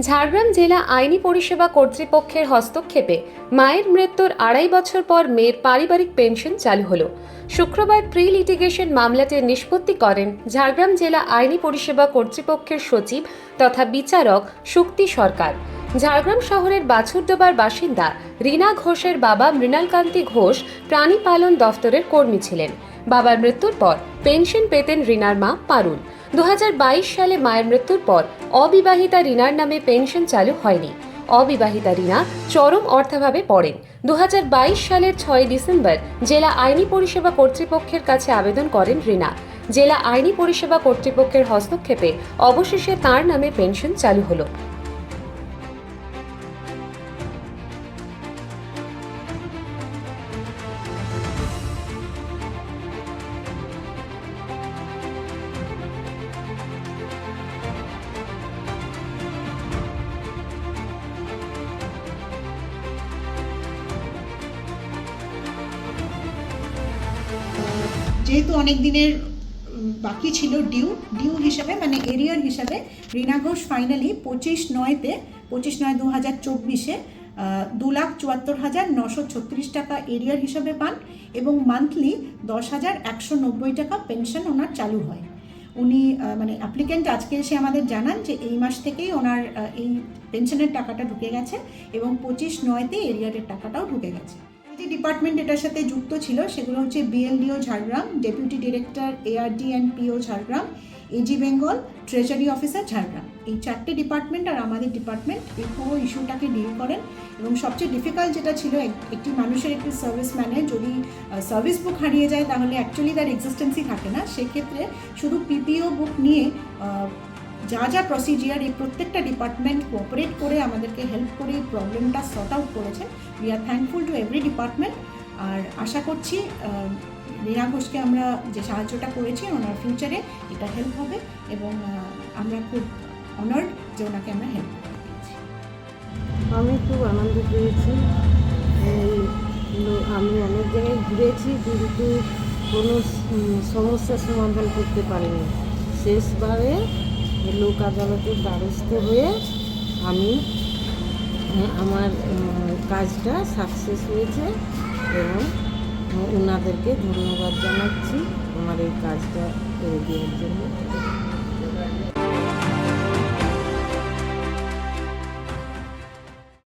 ঝাড়গ্রাম জেলা আইনি পরিষেবা কর্তৃপক্ষের হস্তক্ষেপে মায়ের মৃত্যুর আড়াই বছর পর মেয়ের পারিবারিক পেনশন চালু হলো। শুক্রবার প্রি লিটিগেশন মামলাটির নিষ্পত্তি করেন ঝাড়গ্রাম জেলা আইনি পরিষেবা কর্তৃপক্ষের সচিব তথা বিচারক শুক্তি সরকার। ঝাড়গ্রাম শহরের বাছুরডোবার বাসিন্দা রীনা ঘোষের বাবা মৃণালকান্তি ঘোষ প্রাণী পালন দফতরের কর্মী ছিলেন। বাবার মৃত্যুর পর পেনশন পেতেন রিনার মা পারুল। দুহাজার বাইশ সালে মায়ের মৃত্যুর পর অবিবাহিতা রিনার নামে পেনশন চালু হয়নি। অবিবাহিতা রিনা চরম অর্থাভাবে পড়েন। দু হাজার বাইশ সালের ছয় ডিসেম্বর জেলা আইনি পরিষেবা কর্তৃপক্ষের কাছে আবেদন করেন রিনা। জেলা আইনি পরিষেবা কর্তৃপক্ষের হস্তক্ষেপে অবশেষে তার নামে পেনশন চালু হলো। যেহেতু অনেক দিনের বাকি ছিল ডিউ ডিউ হিসাবে মানে এরিয়ার হিসাবে, রিনা ঘোষ ফাইনালি পঁচিশ নয়তে, পঁচিশ নয় দু হাজার চব্বিশে দু লাখ চুয়াত্তর হাজার নশো ছত্রিশ টাকা এরিয়ার হিসাবে পান এবং মান্থলি দশ হাজার একশো নব্বই টাকা পেনশন ওনার চালু হয়। উনি মানে অ্যাপ্লিকেন্ট আজকে এসে আমাদের জানান যে এই মাস থেকেই ওনার এই পেনশনের টাকাটা ঢুকে গেছে এবং পঁচিশ নয়তে এরিয়ারের টাকাটাও ঢুকে গেছে। যে ডিপার্টমেন্ট এটার সাথে যুক্ত ছিল, সেগুলো হচ্ছে BLDO Jhargram deputy director ARD and PO Jhargram AG Bengal treasury officer Jhargram. এই চারটে ডিপার্টমেন্ট আর আমাদের ডিপার্টমেন্ট এই পুরো ইস্যুটাকে ডিল করেন এবং সবচেয়ে ডিফিকাল্ট যেটা ছিল এক- একটি মানুষের একটি সার্ভিস ম্যানে যদি সার্ভিস বুক হারিয়ে যায়, তাহলে অ্যাকচুয়ালি তার এক্সিস্টেন্সই থাকে না। সেক্ষেত্রে শুধু পিপিও বুক নিয়ে যা যা প্রসিজিয়ার এই প্রত্যেকটা ডিপার্টমেন্ট কোঅপারেট করে আমাদেরকে হেল্প করে এই প্রবলেমটা সর্ট আউট করেছেন we are thankful to every department আর আশা করছি রীনা ঘোষকে আমরা যে সাহায্যটা করেছি ওনার ফিউচারে এটা হেল্প হবে এবং আমরা খুব অনার্ড যে ওনাকে আমরা হেল্প করতে পেরেছি। আমি খুব আনন্দ পেয়েছি আমি অনেক জায়গায় ঘুরেছি কিন্তু কোনো সমস্যার সমাধান করতে পারিনি। শেষবারে লোক আদালতের দ্বারস্থ হয়ে আমি আহ, আমার কাজটা সাকসেস হয়েছে এবং ওনাদেরকে ধন্যবাদ জানাচ্ছি আমার এই কাজটা করে দেওয়ার জন্য।